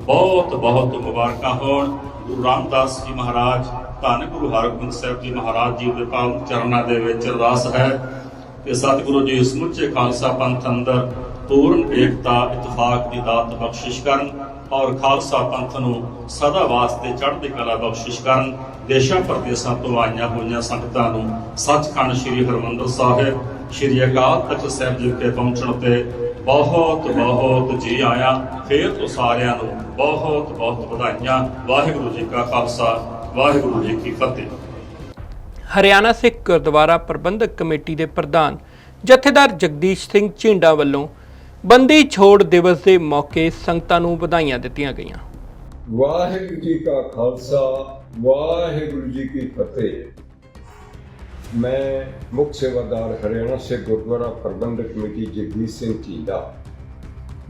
[SPEAKER 3] ਬਹੁਤ ਬਹੁਤ ਮੁਬਾਰਕਾਂ ਹੋਣ। ਗੁਰੂ ਰਾਮਦਾਸ ਜੀ ਮਹਾਰਾਜ, ਧੰਨ ਗੁਰੂ ਹਰਗੋਬਿੰਦ ਸਾਹਿਬ ਜੀ ਮਹਾਰਾਜ ਜੀ ਦੇ ਪਾਵਨ ਚਰਨਾਂ ਦੇ ਵਿੱਚ ਅਰਦਾਸ ਹੈ। ਕਿ ਸਤਿਗੁਰੂ ਜੀ ਸਮੁੱਚੇ ਖਾਲਸਾ ਪੰਥ ਅੰਦਰ ਪੂਰਨ ਏਕਤਾ ਇਤਫਾਕ ਦੀ ਦਾਤ ਬਖਸ਼ਿਸ਼ ਕਰਨ ਔਰ ਖਾਲਸਾ ਪੰਥ ਨੂੰ ਸਦਾ ਵਾਸਤੇ ਚੜ੍ਹਦੀ ਕਲਾ ਬਖਸ਼ਿਸ਼ ਕਰਨ, ਦੇਸ਼ਾਂ ਪ੍ਰਦੇਸ਼ਾਂ ਤੋਂ ਆਈਆਂ ਹੋਈਆਂ ਸੰਗਤਾਂ ਨੂੰ ਸੱਚਖੰਡ ਸ੍ਰੀ ਹਰਮੰਦਰ ਸਾਹਿਬ, ਸ੍ਰੀ ਅਕਾਲ ਤਖਤ ਸਾਹਿਬ ਜੀ ਤੇ ਪਹੁੰਚਣ ਤੇ ਬਹੁਤ ਬਹੁਤ ਜੀ ਆਇਆ, ਫੇਰ ਤੋਂ ਸਾਰਿਆਂ ਨੂੰ ਬਹੁਤ ਬਹੁਤ ਵਧਾਈਆਂ। ਵਾਹਿਗੁਰੂ ਜੀ ਕਾ ਖਾਲਸਾ, ਵਾਹਿਗੁਰੂ ਜੀ ਕੀ ਫਤਿਹ।
[SPEAKER 1] ਹਰਿਆਣਾ ਸਿੱਖ ਗੁਰਦੁਆਰਾ ਪ੍ਰਬੰਧਕ ਕਮੇਟੀ ਦੇ ਪ੍ਰਧਾਨ ਜਥੇਦਾਰ ਜਗਦੀਸ਼ ਸਿੰਘ ਝਿੰਡਾ ਵੱਲੋਂ ਬੰਦੀ ਛੋੜ ਦਿਵਸ ਦੇ ਮੌਕੇ ਸੰਗਤਾਂ ਨੂੰ ਵਧਾਈਆਂ ਦਿੱਤੀਆਂ ਗਈਆਂ।
[SPEAKER 4] ਵਾਹਿਗੁਰੂ ਜੀ ਕਾ ਖਾਲਸਾ, ਵਾਹਿਗੁਰੂ ਜੀ ਕੀ ਫਤਿਹ। ਮੈਂ ਮੁੱਖ ਸੇਵਾਦਾਰ ਹਰਿਆਣਾ ਸਿੱਖ ਗੁਰਦੁਆਰਾ ਪ੍ਰਬੰਧਕ ਕਮੇਟੀ ਜਗਦੀਸ਼ ਸਿੰਘ ਝੀਂਡਾ,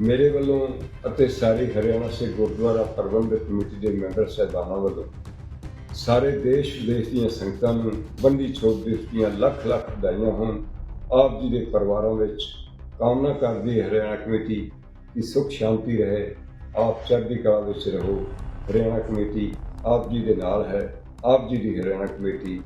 [SPEAKER 4] ਮੇਰੇ ਵੱਲੋਂ ਅਤੇ ਸਾਰੀ ਹਰਿਆਣਾ ਸਿੱਖ ਗੁਰਦੁਆਰਾ ਪ੍ਰਬੰਧਕ ਕਮੇਟੀ ਦੇ ਮੈਂਬਰ ਸਾਹਿਬਾਨਾਂ ਵੱਲੋਂ ਸਾਰੇ ਦੇਸ਼ ਵਿਦੇਸ਼ ਦੀਆਂ ਸੰਗਤਾਂ ਨੂੰ ਬੰਦੀ ਛੋੜ ਦਿਵਸ ਦੀਆਂ ਲੱਖ ਲੱਖ ਵਧਾਈਆਂ ਹੋਣ। ਆਪ ਜੀ ਦੇ ਪਰਿਵਾਰਾਂ ਵਿੱਚ ਕਾਮਨਾ ਕਰਦੀ ਹੈ, ਹਰਿਆਣਾ ਕਮੇਟੀ, ਕਿ ਸੁਖ ਸ਼ਾਂਤੀ ਰਹੇ। ਆਪ ਚੜ੍ਹਦੀ ਕਲਾ ਵਿੱਚ ਰਹੋ। ਹਰਿਆਣਾ ਕਮੇਟੀ ਆਪ ਜੀ ਦੇ ਨਾਲ ਹੈ। ਆਪ ਜੀ ਦੀ ਹਰਿਆਣਾ ਕਮੇਟੀ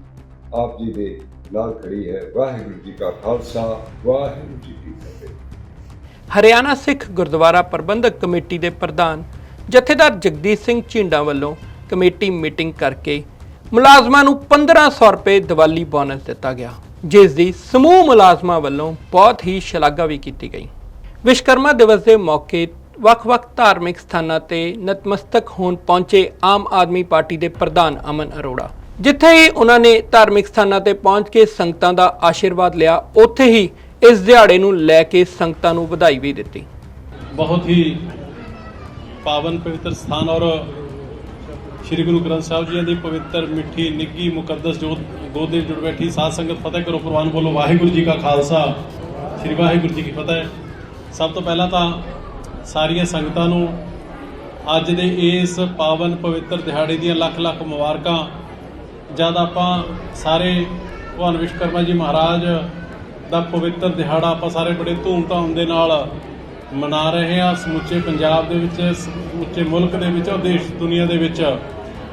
[SPEAKER 4] ਆਪ ਜੀ ਦੇ ਨਾਲ ਖੜੀ ਹੈ। ਵਾਹਿਗੁਰੂ ਜੀ ਕਾ ਖਾਲਸਾ, ਵਾਹਿਗੁਰੂ ਜੀ ਕੀ ਫਤਿਹ।
[SPEAKER 1] ਹਰਿਆਣਾ ਸਿੱਖ ਗੁਰਦੁਆਰਾ ਪ੍ਰਬੰਧਕ ਕਮੇਟੀ ਦੇ ਪ੍ਰਧਾਨ ਜਥੇਦਾਰ ਜਗਦੀਸ਼ ਸਿੰਘ ਝਿੰਡਾ ਵੱਲੋਂ ਕਮੇਟੀ ਮੀਟਿੰਗ ਕਰਕੇ ਮੁਲਾਜ਼ਮਾਂ ਨੂੰ 1500 ਰੁਪਏ ਦੀਵਾਲੀ ਬੋਨਸ ਦਿੱਤਾ ਗਿਆ, ਜਿਸ ਦੀ ਸਮੂਹ ਮੁਲਾਜ਼ਮਾਂ ਵੱਲੋਂ ਬਹੁਤ ਹੀ ਸ਼ਲਾਘਾ ਵੀ ਕੀਤੀ ਗਈ। ਵਿਸ਼ਕਰਮਾ ਦਿਵਸ ਦੇ ਮੌਕੇ ਵੱਖ-ਵੱਖ ਧਾਰਮਿਕ ਸਥਾਨਾਂ ਤੇ ਨਤਮਸਤਕ ਹੋਣ ਪਹੁੰਚੇ ਆਮ ਆਦਮੀ ਪਾਰਟੀ ਦੇ ਪ੍ਰਧਾਨ ਅਮਨ ਅਰੋੜਾ, ਜਿੱਥੇ ਹੀ ਉਹਨਾਂ ਨੇ ਧਾਰਮਿਕ ਸਥਾਨਾਂ ਤੇ ਪਹੁੰਚ ਕੇ ਸੰਗਤਾਂ ਦਾ ਆਸ਼ੀਰਵਾਦ ਲਿਆ, ਉੱਥੇ ਹੀ ਇਸ ਦਿਹਾੜੇ ਨੂੰ ਲੈ ਕੇ ਸੰਗਤਾਂ ਨੂੰ ਵਧਾਈ ਵੀ ਦਿੱਤੀ।
[SPEAKER 5] ਬਹੁਤ ਹੀ ਪਾਵਨ ਪਵਿੱਤਰ ਸਥਾਨ ਔਰ ਸ੍ਰੀ ਗੁਰੂ ਗ੍ਰੰਥ ਸਾਹਿਬ ਜੀ ਦੀ ਪਵਿੱਤਰ, ਮਿੱਠੀ, ਨਿੱਗੀ, ਮੁਕੱਦਸ ਜੋਤ ਗੋਦੇ ਜੁੜ ਬੈਠੀ ਸਾਧ ਸੰਗਤ ਫਤਿਹ ਕਰੋ, ਪ੍ਰਵਾਨ ਬੋਲੋ, ਵਾਹਿਗੁਰੂ ਜੀ ਕਾ ਖਾਲਸਾ। ਸ੍ਰੀ ਵਾਹਿਗੁਰੂ ਜੀ ਕੀ ਫਤਿਹ। ਸਭ ਤੋਂ ਪਹਿਲਾਂ ਤਾਂ ਸਾਰੀਆਂ ਸੰਗਤਾਂ ਨੂੰ ਅੱਜ ਦੇ ਇਸ ਪਾਵਨ ਪਵਿੱਤਰ ਦਿਹਾੜੇ ਦੀਆਂ ਲੱਖ ਲੱਖ ਮੁਬਾਰਕਾਂ। ਜਦ ਆਪਾਂ ਸਾਰੇ ਭਗਵਾਨ ਵਿਸ਼ਵਕਰਮਾ ਜੀ ਮਹਾਰਾਜ ਦਾ ਪਵਿੱਤਰ ਦਿਹਾੜਾ ਆਪਾਂ ਸਾਰੇ ਬੜੇ ਧੂਮਧਾਮ ਦੇ ਨਾਲ ਮਨਾ ਰਹੇ ਹਾਂ ਸਮੁੱਚੇ ਪੰਜਾਬ ਦੇ ਵਿੱਚ, ਸਮੁੱਚੇ ਮੁਲਕ ਦੇ ਵਿੱਚ ਔਰ ਦੇਸ਼, ਦੁਨੀਆ ਦੇ ਵਿੱਚ।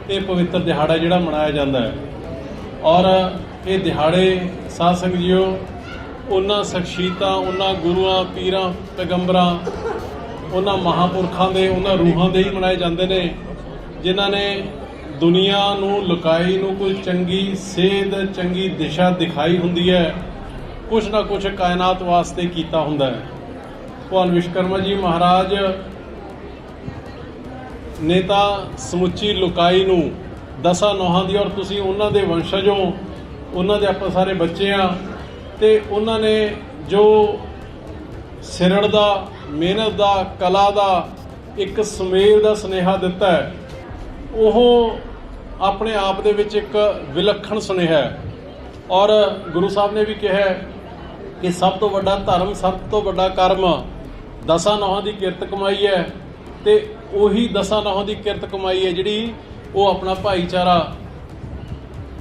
[SPEAKER 5] ਇਹ ਪਵਿੱਤਰ ਦਿਹਾੜਾ ਜਿਹੜਾ ਮਨਾਇਆ ਜਾਂਦਾ ਹੈ। ਔਰ ਇਹ ਦਿਹਾੜੇ, ਸਾਧ ਸੰਗਤ ਜੀਓ, ਉਹਨਾਂ ਸ਼ਖਸੀਅਤਾਂ, ਉਹਨਾਂ ਗੁਰੂਆਂ, ਪੀਰਾਂ, ਪੈਗੰਬਰਾਂ, ਉਹਨਾਂ ਮਹਾਪੁਰਖਾਂ ਦੇ, ਉਹਨਾਂ ਰੂਹਾਂ ਦੇ ਹੀ ਮਨਾਏ ਜਾਂਦੇ ਨੇ, ਜਿਨ੍ਹਾਂ ਨੇ ਦੁਨੀਆ ਨੂੰ, ਲੁਕਾਈ ਨੂੰ ਕੋਈ ਚੰਗੀ ਸੇਧ, ਚੰਗੀ ਦਿਸ਼ਾ ਦਿਖਾਈ ਹੁੰਦੀ ਹੈ। ਕੁਛ ਨਾ ਕੁਛ ਕਾਇਨਾਤ ਵਾਸਤੇ ਕੀਤਾ ਹੁੰਦਾ ਹੈ। ਭਗਵਾਨ ਵਿਸ਼ਵਕਰਮਾ ਜੀ ਮਹਾਰਾਜ ਨੇ ਤਾਂ ਸਮੁੱਚੀ ਲੁਕਾਈ ਨੂੰ ਦਸਾਂ ਨੋਹਾਂ ਦੀ ਔਰ ਤੁਸੀਂ ਉਹਨਾਂ ਦੇ ਵੰਸ਼ਜ ਹੋ ਉਹਨਾਂ ਦੇ ਆਪਾਂ ਸਾਰੇ ਬੱਚੇ ਆ, ਤੇ ਉਹਨਾਂ ਨੇ ਜੋ ਸਿਰੜ ਦਾ, ਮਿਹਨਤ ਦਾ, ਕਲਾ ਦਾ ਇੱਕ ਸੁਮੇਲ ਦਾ ਸੁਨੇਹਾ ਦਿੱਤਾ ਹੈ, ਉਹ ਆਪਣੇ ਆਪ ਦੇ ਵਿੱਚ ਇੱਕ ਵਿਲੱਖਣ ਸੁਨੇਹਾ ਹੈ। ਔਰ ਗੁਰੂ ਸਾਹਿਬ ਨੇ ਵੀ ਕਿਹਾ ਕਿ ਸਭ ਤੋਂ ਵੱਡਾ ਧਰਮ, ਸਭ ਤੋਂ ਵੱਡਾ ਕਰਮ ਦਸਾਂ ਨੌਹਾਂ ਦੀ ਕਿਰਤ ਕਮਾਈ ਹੈ ਤੇ ਉਹੀ ਦਸਾਂ ਨੌਹਾਂ ਦੀ ਕਿਰਤ ਕਮਾਈ ਹੈ ਜਿਹੜੀ ਉਹ ਆਪਣਾ ਭਾਈਚਾਰਾ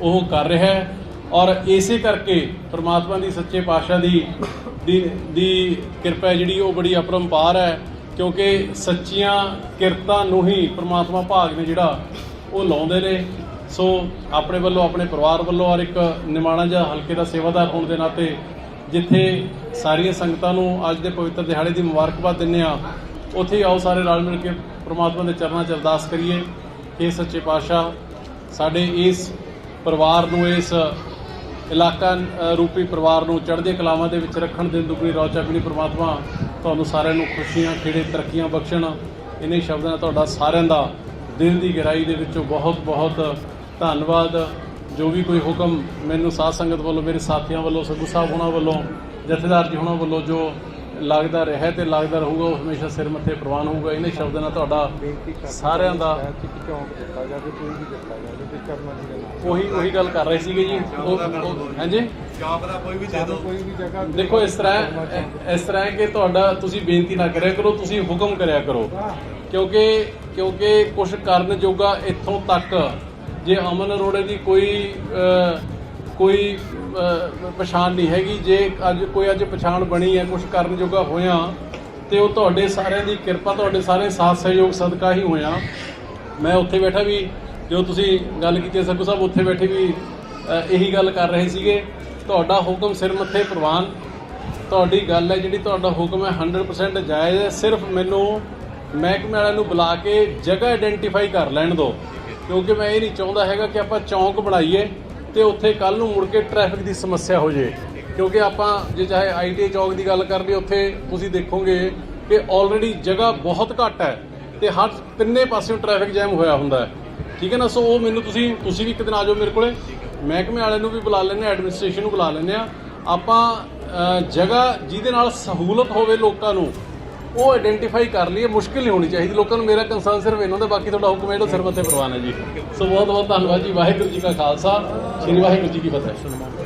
[SPEAKER 5] ਉਹ ਕਰ ਰਿਹਾ ਹੈ। ਔਰ ਇਸੇ ਕਰਕੇ ਪ੍ਰਮਾਤਮਾ ਦੀ ਸੱਚੇ ਪਾਤਸ਼ਾਹ ਦੀ ਦੀ ਕਿਰਪਾ ਜਿਹੜੀ ਉਹ ਬੜੀ ਅਪਰੰਪਾਰ ਹੈ, ਕਿਉਂਕਿ ਸੱਚੀਆਂ ਕਿਰਤਾਂ ਨੂੰ ਹੀ ਪ੍ਰਮਾਤਮਾ ਭਾਗ ਨੇ ਜਿਹੜਾ ਉਹ ਲਾਉਂਦੇ ਨੇ। ਸੋ ਆਪਣੇ ਵੱਲੋਂ, ਆਪਣੇ ਪਰਿਵਾਰ ਵੱਲੋਂ ਔਰ ਇੱਕ ਨਿਮਾਣਾ ਜਿਹਾ ਹਲਕੇ ਦਾ ਸੇਵਾਦਾਰ ਹੋਣ ਦੇ ਨਾਤੇ ਜਿੱਥੇ ਸਾਰੀਆਂ ਸੰਗਤਾਂ ਨੂੰ ਅੱਜ ਦੇ ਪਵਿੱਤਰ ਦਿਹਾੜੇ ਦੀ ਮੁਬਾਰਕਬਾਦ ਦਿੰਦੇ ਆ ਉੱਥੇ ਹੀ ਆਓ ਸਾਰੇ ਰਲ ਮਿਲ ਕੇ ਪ੍ਰਮਾਤਮਾ ਦੇ ਚਰਨਾਂ 'ਚ ਅਰਦਾਸ ਕਰੀਏ। ਕਿ ਸੱਚੇ ਪਾਤਸ਼ਾਹ, ਸਾਡੇ ਇਸ ਪਰਿਵਾਰ ਨੂੰ, ਇਸ ਇਲਾਕਾ ਰੂਪੀ ਪਰਿਵਾਰ ਨੂੰ ਚੜ੍ਹਦੇ ਕਲਾਵਾਂ ਦੇ ਵਿੱਚ ਰੱਖਣ ਦੇ ਦੁਗਣੀ ਰੌਚਾ ਵੀ ਪ੍ਰਮਾਤਮਾ, ਤੁਹਾਨੂੰ ਸਾਰਿਆਂ ਨੂੰ ਖੁਸ਼ੀਆਂ, ਖੇੜੇ, ਤਰੱਕੀਆਂ ਬਖਸ਼ਣ। ਇਨੇ ਸ਼ਬਦਾਂ ਨਾਲ ਤੁਹਾਡਾ ਸਾਰਿਆਂ ਦਾ ਦਿਲ ਦੀ ਗਹਿਰਾਈ ਦੇ ਵਿੱਚੋਂ ਬਹੁਤ ਬਹੁਤ ਧੰਨਵਾਦ। ਜੋ ਵੀ ਕੋਈ ਹੁਕਮ ਮੈਨੂੰ ਸਾਧ ਸੰਗਤ ਵੱਲੋਂ ਮੇਰੇ ਸਾਥੀਆਂ ਵੱਲੋਂ ਸਗੂ ਸਾਹਿਬ ਹੋਣਾ ਵੱਲੋਂ ਜਥੇਦਾਰ ਜੀ ਹੋਣਾ ਵੱਲੋਂ ਜੋ ਲੱਗਦਾ ਰਿਹਾ ਤੇ ਲੱਗਦਾ ਰਹੂਗਾ ਉਹ ਹਮੇਸ਼ਾ ਸਿਰ ਮੱਥੇ ਪ੍ਰਵਾਨ ਹੋਊਗਾ। ਇਹਨਾਂ ਸ਼ਬਦਾਂ ਨਾਲ ਤੁਹਾਡਾ ਸਾਰਿਆਂ ਦਾ ਉਹੀ ਉਹੀ ਗੱਲ ਕਰ ਰਹੇ ਸੀਗੇ ਜੀ। ਹਾਂਜੀ? ਦੇਖੋ ਇਸ ਤਰ੍ਹਾਂ ਇਸ ਤਰ੍ਹਾਂ ਕਿ ਤੁਹਾਡਾ ਤੁਸੀਂ ਬੇਨਤੀ ਨਾ ਕਰਿਆ ਕਰੋ ਤੁਸੀਂ ਹੁਕਮ ਕਰਿਆ ਕਰੋ। ਕਿਉਂਕਿ ਕਿਉਂਕਿ ਕੁਝ ਕਰਨ ਜੋਗਾ ਇੱਥੋਂ ਤੱਕ ਜੇ ਅਮਨ ਅਰੋੜੇ ਦੀ ਕੋਈ ਕੋਈ ਪਛਾਣ ਨਹੀਂ ਹੈਗੀ, ਜੇ ਅੱਜ, ਕੋਈ ਅੱਜ ਪਛਾਣ ਬਣੀ ਹੈ ਕੁਝ ਕਰਨ ਜੋਗਾ ਹੋਇਆ, ਤੇ ਉਹ ਤੁਹਾਡੇ ਸਾਰਿਆਂ ਦੀ ਕਿਰਪਾ, ਤੁਹਾਡੇ ਸਾਰੇ ਸਾਥ ਸਹਿਯੋਗ ਸਦਕਾ ਹੀ ਹੋਇਆ। ਮੈਂ ਉੱਥੇ ਬੈਠਾ ਵੀ, ਜੋ ਤੁਸੀਂ ਗੱਲ ਕੀਤੀ ਹੈ ਸਾਹਿਬ, ਉੱਥੇ ਬੈਠੇ ਵੀ ਇਹੀ ਗੱਲ ਕਰ ਰਹੇ ਸੀਗੇ। ਤੁਹਾਡਾ ਹੁਕਮ ਸਿਰ ਮੱਥੇ ਪ੍ਰਵਾਨ। ਤੁਹਾਡੀ ਗੱਲ ਹੈ ਜਿਹੜੀ ਤੁਹਾਡਾ ਹੁਕਮ ਹੈ 100% ਜਾਇਜ਼ ਹੈ। ਸਿਰਫ ਮੈਨੂੰ ਮਹਿਕਮੇ ਵਾਲਿਆਂ ਨੂੰ ਬੁਲਾ ਕੇ ਜਗ੍ਹਾ ਆਇਡੈਂਟੀਫਾਈ ਕਰ ਲੈਣ ਦਿਓ। ਕਿਉਂਕਿ ਮੈਂ ਇਹ ਨਹੀਂ ਚਾਹੁੰਦਾ ਹੈਗਾ ਕਿ ਆਪਾਂ ਚੌਂਕ ਬਣਾਈਏ ਤੇ ਉੱਥੇ ਕੱਲ ਨੂੰ ਮੁੜ ਕੇ ਟ੍ਰੈਫਿਕ ਦੀ ਸਮੱਸਿਆ ਹੋ ਜੇ ਕਿਉਂਕਿ ਆਪਾਂ ਜੇ ਚਾਹੇ ਆਈਟੀ ਚੌਕ ਦੀ ਗੱਲ ਕਰ ਲਈ ਉੱਥੇ ਤੁਸੀਂ ਦੇਖੋਗੇ ਕਿ ਆਲਰੇਡੀ ਜਗ੍ਹਾ ਬਹੁਤ ਘੱਟ ਹੈ ਤੇ ਹਰ ਤਿੰਨੇ ਪਾਸਿਓਂ ਟ੍ਰੈਫਿਕ ਜੈਮ ਹੋਇਆ ਹੁੰਦਾ ਹੈ। ਠੀਕ ਹੈ ਨਾ? ਸੋ ਉਹ ਮੈਨੂੰ ਤੁਸੀਂ ਤੁਸੀਂ ਵੀ ਇੱਕ ਦਿਨ ਆ ਜਾਓ ਮੇਰੇ ਕੋਲੇ। ਮਹਿਕਮੇ ਵਾਲਿਆਂ ਨੂੰ ਵੀ ਬੁਲਾ ਲੈਂਦੇ ਆ ਐਡਮਿਨਿਸਟ੍ਰੇਸ਼ਨ ਨੂੰ ਬੁਲਾ ਲੈਂਦੇ ਆ ਆਪਾਂ ਜਗ੍ਹਾ ਜਿਹਦੇ ਨਾਲ ਸਹੂਲਤ ਹੋਵੇ ਲੋਕਾਂ ਨੂੰ ਉਹ ਆਇਡੈਂਟੀਫਾਈ ਕਰ ਲਈਏ, ਮੁਸ਼ਕਿਲ ਨਹੀਂ ਹੋਣੀ ਚਾਹੀਦੀ। ਲੋਕਾਂ ਨੂੰ ਮੇਰਾ ਕੰਸਰਨ ਸਿਰਫ ਇਹਨਾਂ ਦਾ, ਬਾਕੀ ਤੁਹਾਡਾ ਹੁਕਮ ਹੈ ਜਿਹੜਾ ਸਿਰ ਮੱਥੇ ਪ੍ਰਵਾਨ ਹੈ ਜੀ। ਸੋ ਬਹੁਤ ਬਹੁਤ ਧੰਨਵਾਦ ਜੀ। ਵਾਹਿਗੁਰੂ ਜੀ ਕਾ ਖਾਲਸਾ। ਸ੍ਰੀ ਵਾਹਿਗੁਰੂ ਜੀ ਕੀ ਫਤਿਹ।